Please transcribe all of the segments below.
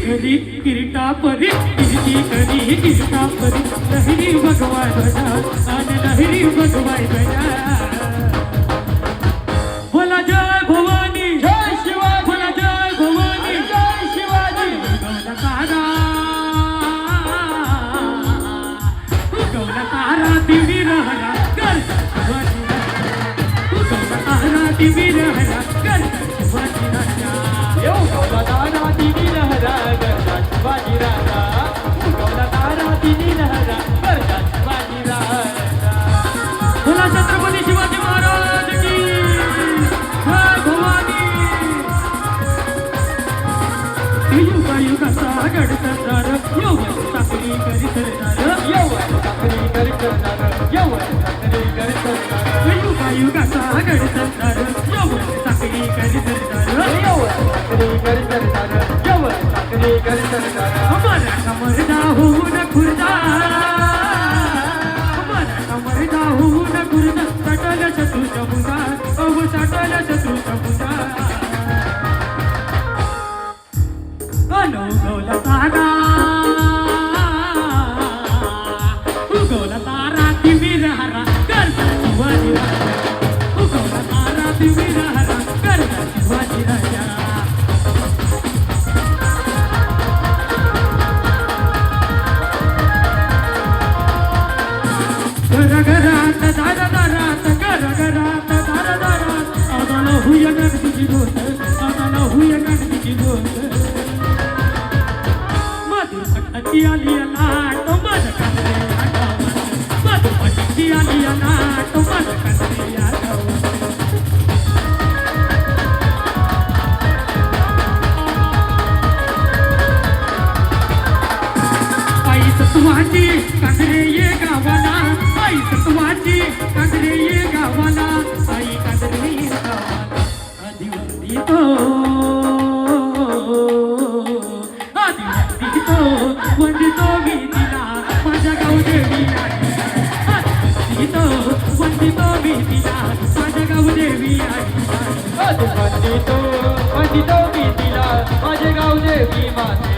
करी किरीटा परी किरती करी किरीटा परी लहरी भगवान ध्वजा आणि लहरी भगवान ध्वजा बोला जय भवानी जय शिवाजी. बोला जय भवानी जय शिवाजी. गौला तारा गौला तारा दिवी रहला कर गौला तारा दिवी रहला कर Shivaji I'm gonna come with a hood of good eyes. वंदितो वंदितो मी तिला माझे गाव देवी मातेला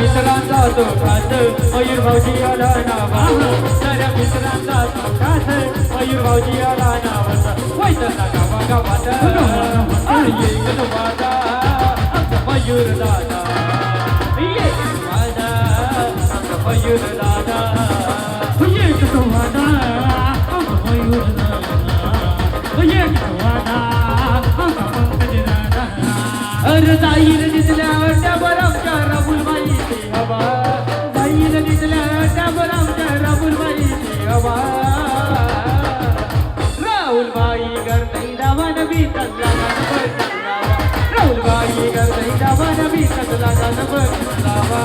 मित्रांचा तो खास मयूर भाऊजी आला नावा साऱ्या मित्रांचा तो खास मयूर भाऊजी आला नावाचा वैतरला गावा गावात अरे येईल वादा आमचा मयूर दादा अरे जाईल दिसल्या त्यावर आमच्या राहुलबाईची हवा जाईल दिसल्या त्यावर आमच्या राहुलबाईची हवा राहुलबाई करतई दावा नवी तसला गणपत लावा राहुलबाई करतई दावा नवी तसला गणपत लावा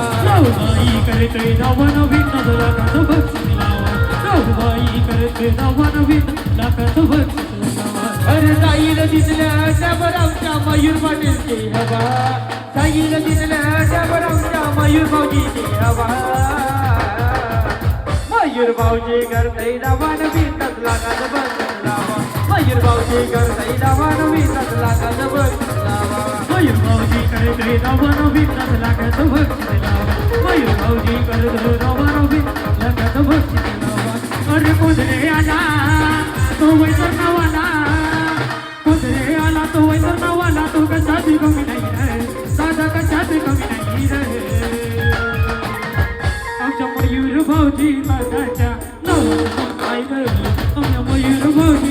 करते रावण विन लाखात भक्ती लावा करते रावण विन लाखात भक्ती लावा अरे जाईल दिसल्या त्यावर आमच्या मयूर पाटीलची हवा जाईल दिसल्या त्यावर आमच्या मयूर भाऊजीची हवा मयूर भाऊजी करतई दावान वीतच लागात बस लावा मयूर भाऊजी करतई दावान वीतच लागात बस लावा मयूर भाऊजी करते रावण विन लाखात भक्ती लावा मयूर भाऊजी करते रावण विन लाखात भक्ती लावा अरे कोदरे आला तो वैतर नावाला तो कशाची कमी नाही रे साधा कशाची कमी नाही रे आमच्या मयूर भाऊजी दादाच्या गावात माहेर आम्ही मयूर